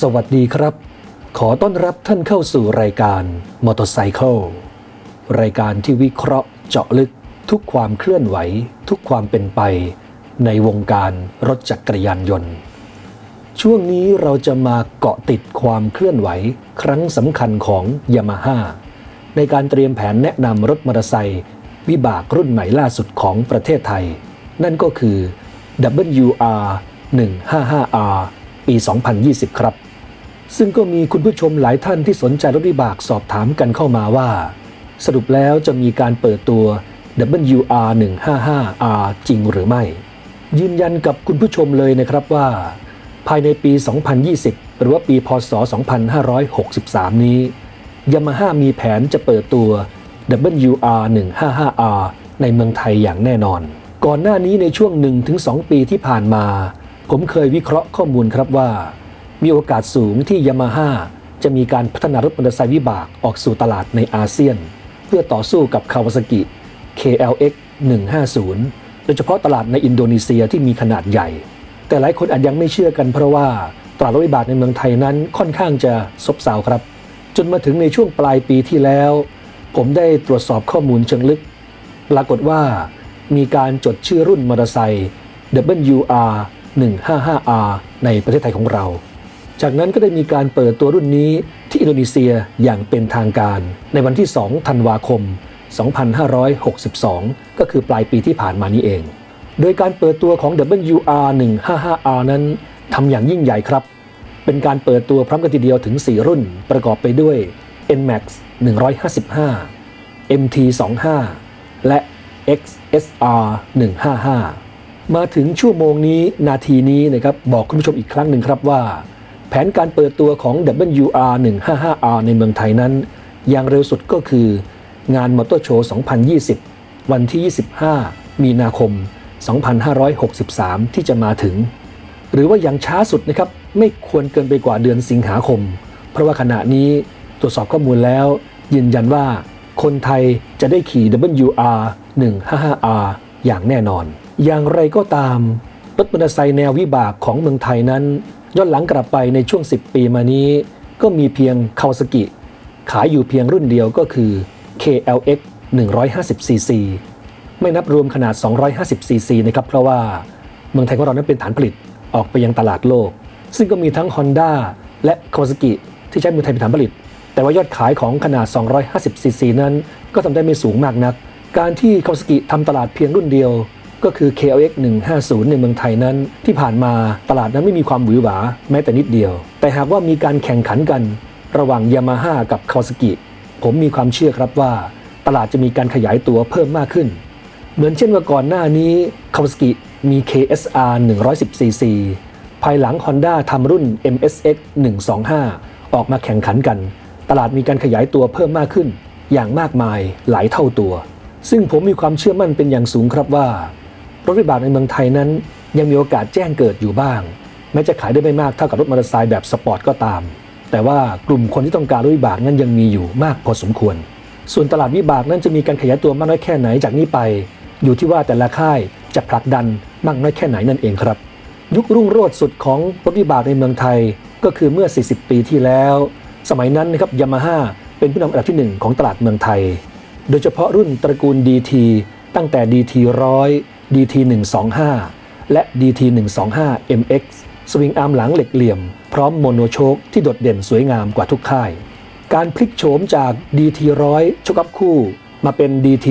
สวัสดีครับ ขอต้อนรับท่านเข้าสู่รายการ Motorcycle รายการที่วิเคราะห์เจาะลึกทุกความเคลื่อนไหว ทุกความเป็นไป ในวงการรถจักรยานยนต์ ช่วงนี้เราจะมาเกาะติดความเคลื่อนไหว ครั้งสำคัญของ Yamaha ในการเตรียมแผนแนะนำรถมอเตอร์ไซค์วิบากรุ่นใหม่ล่าสุดของประเทศไทย นั่นก็คือ WR 155R ปี 2020 ครับ ซึ่งก็มีคุณผู้ชมหลายท่านที่สนใจรถวิบากสอบถามกันเข้ามาว่า สรุปแล้วจะมีการเปิดตัว WR 155R จริงหรือไม่ ยืนยันกับคุณผู้ชมเลยนะครับว่า ภายในปี 2020 หรือว่าปีพศ 2563 นี้ Yamaha มีแผนจะเปิดตัว WR 155R ในเมืองไทยอย่างแน่นอน ก่อนหน้านี้ในช่วง 1-2 ปีที่ผ่านมา ผมเคยวิเคราะห์ข้อมูลครับว่า มีโอกาสสูงที่ยามาฮ่าจะมีการพัฒนารถมอเตอร์ไซค์วิบากออกสู่ตลาดในอาเซียน เพื่อต่อสู้กับคาวาซากิ KLX 150 โดยเฉพาะตลาดในอินโดนีเซียที่มีขนาดใหญ่ แต่หลายคนอาจยังไม่เชื่อกันเพราะว่าตลาดรถวิบากในเมืองไทยนั้นค่อนข้างจะซบเซาครับ จนมาถึงในช่วงปลายปีที่แล้ว ผมได้ตรวจสอบข้อมูลเชิงลึก ปรากฏว่ามีการจดชื่อรุ่นมอเตอร์ไซค์ WR 155R ในประเทศไทยของเรา จากนั้นก็ได้มีการเปิดตัวรุ่นนี้ที่อินโดนีเซียอย่างเป็นทางการ ในวันที่ 2 ธันวาคม 2562 ก็คือปลายปีที่ผ่านมานี้เอง โดยการเปิดตัวของ WR 155R นั้นทำอย่างยิ่งใหญ่ครับ เป็นการเปิดตัวพร้อมกันทีเดียวถึง 4 รุ่น ประกอบไปด้วย NMAX 155 MT 25และ XSR 155 มาถึงชั่วโมงนี้นาทีนี้นะครับบอกคุณผู้ชมอีกครั้งหนึ่งครับว่า ผนการเปิดตัวของ WR 155R ในเมืองไทยนั้น อย่างเร็วสุดก็คืองานมอเตอร์โชว์ 2020 วันที่ 25 มีนาคม 2563 ที่จะมาถึง หรือว่าอย่างช้าสุดนะครับ ไม่ควรเกินไปกว่าเดือนสิงหาคม เพราะว่าขณะนี้ตรวจสอบข้อมูลแล้ว ยืนยันว่าคนไทยจะได้ขี่ WR 155R อย่างแน่นอน อย่างไรก็ตามรถมอเตอร์ไซค์แนววิบากของเมืองไทยนั้น ย้อนหลังกลับไปในช่วง 10 ปีมานี้ ก็มีเพียงคาวาซากิ ขายอยู่เพียงรุ่นเดียวก็คือ KLX 150cc ไม่นับรวมขนาด 250cc นะครับ เพราะว่าเมืองไทยของเรานั้นเป็นฐานผลิตออกไปยังตลาดโลก ซึ่งก็มีทั้ง Honda และ Kawasaki ที่ใช้เมืองไทยเป็นฐานผลิต แต่ว่ายอดขายของขนาด 250cc นั้น ก็ทำได้ไม่สูงมากนัก การที่ Kawasaki ทำตลาดเพียงรุ่นเดียว ก็คือ KLX 150 ในเมืองไทยนั้น ที่ผ่านมาตลาดนั้นไม่มีความหวือหวาแม้แต่นิดเดียว แต่หากว่ามีการแข่งขันกัน ระหว่าง Yamaha กับ Kawasaki ผมมีความเชื่อครับว่า ตลาดจะมีการขยายตัวเพิ่มมากขึ้น เหมือนเช่นว่าก่อนหน้านี้ Kawasaki มี KSR 110cc ภายหลัง Honda ทำรุ่น MSX 125 ออกมาแข่งขันกัน ตลาดมีการขยายตัวเพิ่มมากขึ้น อย่างมากมายหลายเท่าตัว ซึ่งผมมีความเชื่อมั่นเป็นอย่างสูงครับว่า รถวิบากในเมืองไทยนั้น ยังมีโอกาสแจ้งเกิดอยู่บ้าง แม้จะขายได้ไม่มากเท่ากับรถมอเตอร์ไซค์แบบสปอร์ตก็ตาม แต่ว่ากลุ่มคนที่ต้องการรถวิบากนั้นยังมีอยู่มากพอสมควร ส่วนตลาดวิบากนั้นจะมีการขยายตัวมากน้อยแค่ไหนจากนี้ไป อยู่ที่ว่าแต่ละค่ายจะผลักดันมากน้อยแค่ไหนนั่นเองครับ ยุครุ่งโรจน์สุดของรถวิบากในเมืองไทยก็คือเมื่อ 40 ปีที่แล้ว สมัยนั้นนะครับยามาฮ่าเป็นผู้นำอันดับที่หนึ่งของตลาดเมืองไทย โดยเฉพาะรุ่นตระกูล DT ตั้งแต่ DT 100 DT 125 และ DT 125 MX สวิงอาร์มหลังเหล็กเหลี่ยม พร้อมโมโนโชคที่โดดเด่นสวยงามกว่าทุกค่าย การพลิกโฉมจาก DT 100 ชกอัพคู่ มาเป็น DT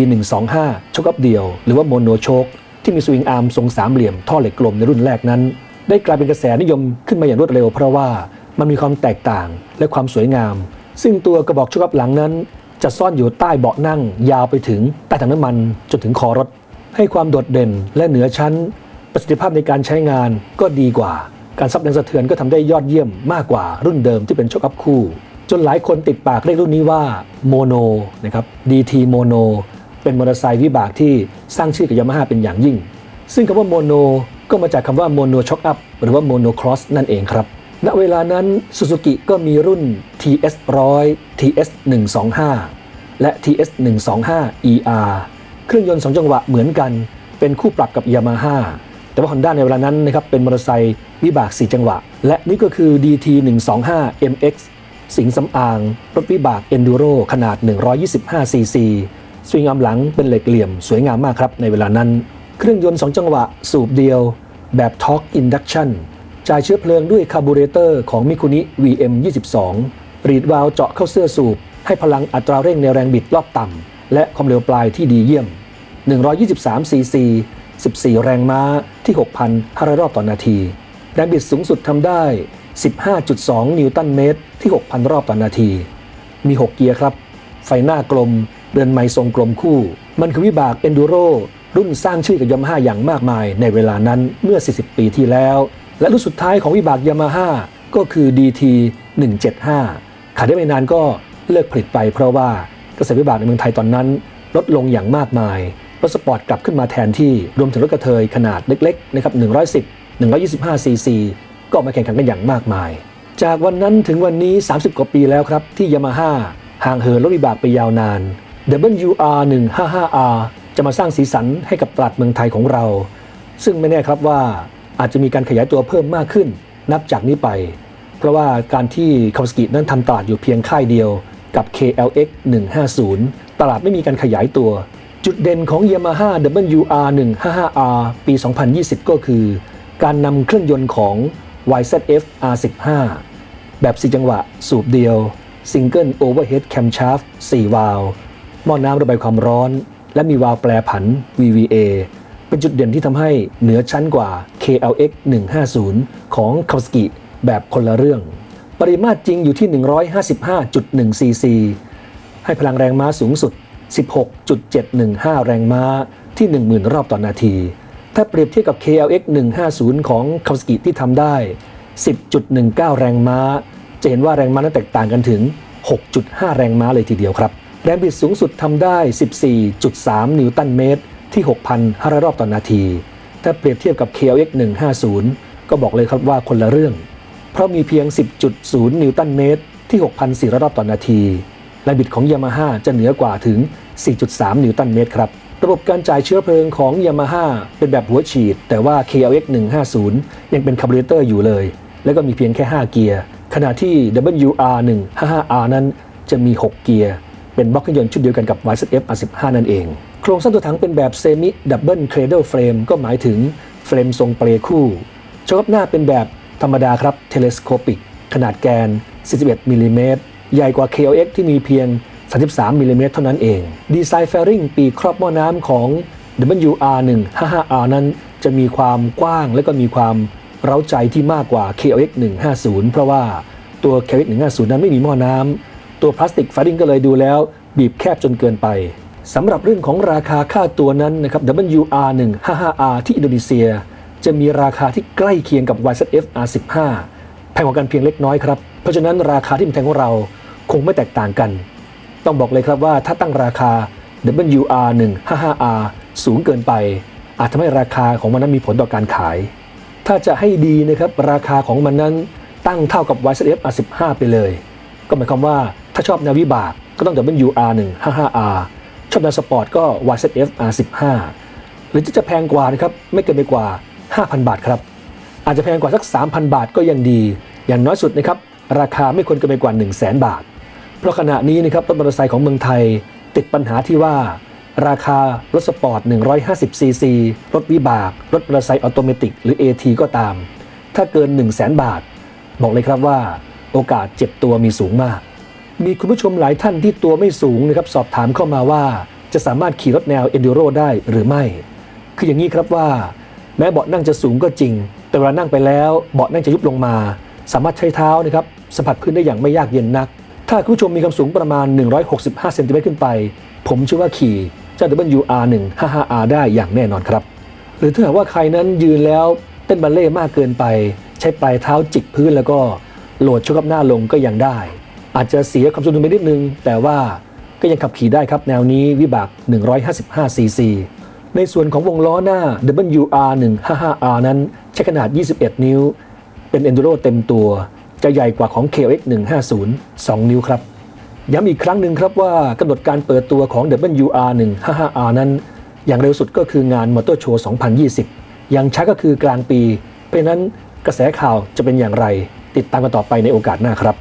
125 ชกอัพเดียว หรือว่าโมโนโชคที่มีสวิงอาร์มทรงสามเหลี่ยมท่อเหล็กกลมในรุ่นแรกนั้น ได้กลายเป็นกระแสนิยมขึ้นมาอย่างรวดเร็วเพราะว่ามันมีความแตกต่างและความสวยงาม ซึ่งตัวกระบอกชกอัพหลังนั้น จะซ่อนอยู่ใต้เบาะนั่งยาวไปถึงใต้ถังน้ำมันจนถึงคอรถ ให้ความโดดเด่นและเหนือชั้น ประสิทธิภาพในการใช้งานก็ดีกว่า การซับแรงสะเทือนก็ทำได้ยอดเยี่ยมมากกว่ารุ่นเดิมที่เป็นชกอัพคู่ จนหลายคนติดปากเรียกรุ่นนี้ว่าโมโนนะครับ DT โมโนเป็นมอเตอร์ไซค์วิบากที่สร้างชื่อกับยามาฮ่าเป็นอย่างยิ่ง ซึ่งคำว่าโมโนก็มาจากคำว่าโมโนช็อคอัพหรือว่าโมโนครอสนั่นเองครับณเวลานั้นซูซูกิก็มีรุ่น TS 100 TS 125และ TS 125 ER เครื่องยนต์2จังหวะเหมือนกัน เป็นคู่ปรับกับ Yamaha แต่ว่า Honda ในเวลานั้นนะครับเป็นมอเตอร์ไซค์วิบาก 4 จังหวะ และนี่ก็คือ DT 125 MX สิงห์สำอาง รถวิบาก Enduro ขนาด 125 cc สวิงอัมหลังเป็นเหล็กเหลี่ยมสวยงามมากครับในเวลานั้น เครื่องยนต์ 2 จังหวะสูบเดียว แบบ Torque Induction จ่ายเชื้อเพลิงด้วยคาร์บูเรเตอร์ของมิคุนิ VM 22 รีดวาล์วเจาะเข้าเสื้อสูบ ให้พลังอัตราเร่งในแรงบิดรอบต่ำ และความเร็วปลายที่ดีเยี่ยม 123 cc 14 แรงม้าที่ 6,500 รอบต่อนาที แรงบิดสูงสุดทำได้ 15.2 นิวตันเมตรที่ 6,000 รอบต่อนาที มี 6 เกียร์ครับ ไฟหน้ากลม เรือนไม้ทรงกลมคู่ มันคือวิบาก Enduro รุ่นสร้างชื่อกับยามาฮ่าอย่างมากมายในเวลานั้นเมื่อ 40 ปีที่แล้ว และรุ่นสุดท้ายของวิบากยามาฮ่าก็คือ DT 175 ขายได้ไม่นานก็เลิกผลิตไปเพราะว่า กระแสวิบากในเมืองไทยตอนนั้น ลดลงอย่างมากมาย รถสปอร์ตกลับขึ้นมาแทนที่ รวมถึงรถกระเทยขนาดเล็กๆนะครับ110 125ซีซีก็มาแข่งขันกันอย่างมากมาย จากวันนั้นถึงวันนี้ 30 กว่าปีแล้วครับ ที่ยามาฮ่าห่างเหินรถวิบากไปยาวนาน WR 155R จะมาสร้างสีสันให้กับตลาดเมืองไทยของเรา ซึ่งไม่แน่ครับว่าอาจจะมีการขยายตัวเพิ่มมากขึ้น นับจากนี้ไป เพราะว่าการที่คาวสกินั้นทำตลาดอยู่เพียงค่ายเดียว กับ KLX 150 ตลาดไม่มีการขยายตัว จุดเด่นของ Yamaha WR 155R ปี 2020 ก็คือ การนำเครื่องยนต์ของ YZF R15 แบบ 4 จังหวะ สูบเดียว Single Overhead Camshaft 4 วาล์วหม้อน้ำระบายความร้อน และมีวาล์วแปรผัน VVA เป็นจุดเด่นที่ทำให้เหนือชั้นกว่า KLX 150 ของ Kawasaki แบบคนละเรื่อง ปริมาตรจริงอยู่ที่ 155.1 cc ให้พลังแรงม้าสูงสุด 16.715 แรงม้าที่ 10,000 รอบต่อนาที ถ้าเปรียบเทียบกับ KLX 150 ของ Kawasaki ที่ทำได้ 10.19 แรงม้า จะเห็นว่าแรงม้านั้นแตกต่างกันถึง 6.5 แรงม้าเลยทีเดียวครับ แรงบิดสูงสุดทำได้ 14.3 นิวตันเมตร ที่ 6,500 รอบต่อนาที ถ้าเปรียบเทียบกับ KLX 150 ก็บอกเลยครับว่าคนละเรื่อง เพราะมีเพียง 10.0 นิวตันเมตร ที่ 6,400 รอบต่อนาทีแรงบิดของ Yamaha จะเหนือกว่าถึง 4.3 นิวตันเมตรครับ ระบบการจ่ายเชื้อเพลิงของ Yamaha เป็นแบบหัวฉีด แต่ว่า KLX 150 ยังเป็นคาร์บูเรเตอร์อยู่เลย แล้วก็มีเพียงแค่ 5 เกียร์ ขณะที่ WR 155R นั้นจะมี 6 เกียร์ เป็นบล็อกเครื่องยนต์ชุดเดียวกันกับ YZF R15 นั่นเอง โครงสร้างตัวถังเป็นแบบเซมิดับเบิลเครเดลเฟรมก็หมายถึงเฟรมทรงเปลคู่โชคหน้าเป็นแบบ ธรรมดาครับเทเลสโคปิก ขนาดแกน 41มิลลิเมตรใหญ่กว่า KLX ที่มีเพียง 33มิลลิเมตรเท่านั้นเอง ดีไซน์แฟริงปีครอบหม้อน้ำของ WR 155R นั้นจะมีความกว้างและก็มีความเร้าใจที่มากกว่า KLX 150 เพราะว่าตัว KLX 150 นั้นไม่มีหม้อน้ำ ตัวพลาสติกแฟริงก็เลยดูแล้ว บีบแคบจนเกินไปสำหรับเรื่องของราคาค่าตัวนั้นนะครับ WR 155R ที่อินโดนีเซีย จะมีราคาที่ใกล้เคียงกับ YZF R15 แพงกว่ากันเพียงเล็กน้อยครับ เพราะฉะนั้นราคาที่เป็นแทงของเราคงไม่แตกต่างกัน ต้องบอกเลยครับว่าถ้าตั้งราคา WR 155R สูงเกินไป อาจทำให้ราคาของมันนั้นมีผลต่อการขาย ถ้าจะให้ดีนะครับราคาของมันนั้นตั้งเท่ากับ YZF R15 ไปเลย ก็หมายความว่าถ้าชอบแนววิบากก็ต้อง WR 155R ชอบแนวสปอร์ตก็ YZF R15 หรือจะแพงกว่านะครับไม่เกินไปกว่า 5,000 บาทครับ อาจจะแพงกว่าสัก 3,000 บาทก็ยังดี อย่างน้อยสุดนะครับ ราคาไม่ควรเกินไปกว่า 1 0 0 0 0 0บาท เพราะขณะนี้นะครับรถมอเตอร์ไซค์ของเมืองไทย ติดปัญหาที่ว่า ราคารถสปอร์ต 150 ซีซี รถวิบาก รถมอเตอร์ไซค์ออโตเมติกหรือ AT ก็ตาม ถ้าเกิน 1 0 0 0 0 0บาท บอกเลยครับว่า โอกาสเจ็บตัวมีสูงมาก มีคุณผู้ชมหลายท่านที่ตัวไม่สูงนะครับสอบถามเข้ามาว่า จะสามารถขี่รถแนว Enduro ได้หรือไม่ คืออย่างนี้ครับว่า แม้เบาะนั่งจะสูงก็จริง แต่เวลานั่งไปแล้วเบาะนั่งจะยุบลงมา สามารถใช้เท้านะครับสัมผัสพื้นได้อย่างไม่ยากเย็นนัก ถ้าคุณผู้ชมมีความสูงประมาณ 165เซนติเมตรขึ้นไป ผมเชื่อว่าขี่เจ้า WR 155R ได้อย่างแน่นอนครับ หรือถ้าหากว่าใครนั้นยืนแล้วเต้นบัลเล่ต์มากเกินไป ใช้ปลายเท้าจิกพื้นแล้วก็โหลดช่วงกับหน้าลงก็ยังได้ อาจจะเสียความสมดุลไปนิดนึง แต่ว่าก็ยังขับขี่ได้ครับแนวนี้วิบาก 155 cc ในส่วนของวงล้อหน้า WR 155R นั้น ใช้ขนาด 21 นิ้ว เป็น Enduro เต็มตัว จะใหญ่กว่าของ KX 150 2 นิ้วครับ ย้ำอีกครั้งหนึ่งครับว่ากำหนดการเปิดตัวของ WR 155R นั้น อย่างเร็วสุดก็คืองานมอเตอร์โชว์ 2020 อย่างช้าก็คือกลางปี เพราะนั้นกระแสข่าวจะเป็นอย่างไร ติดตามกันต่อไปในโอกาสหน้าครับ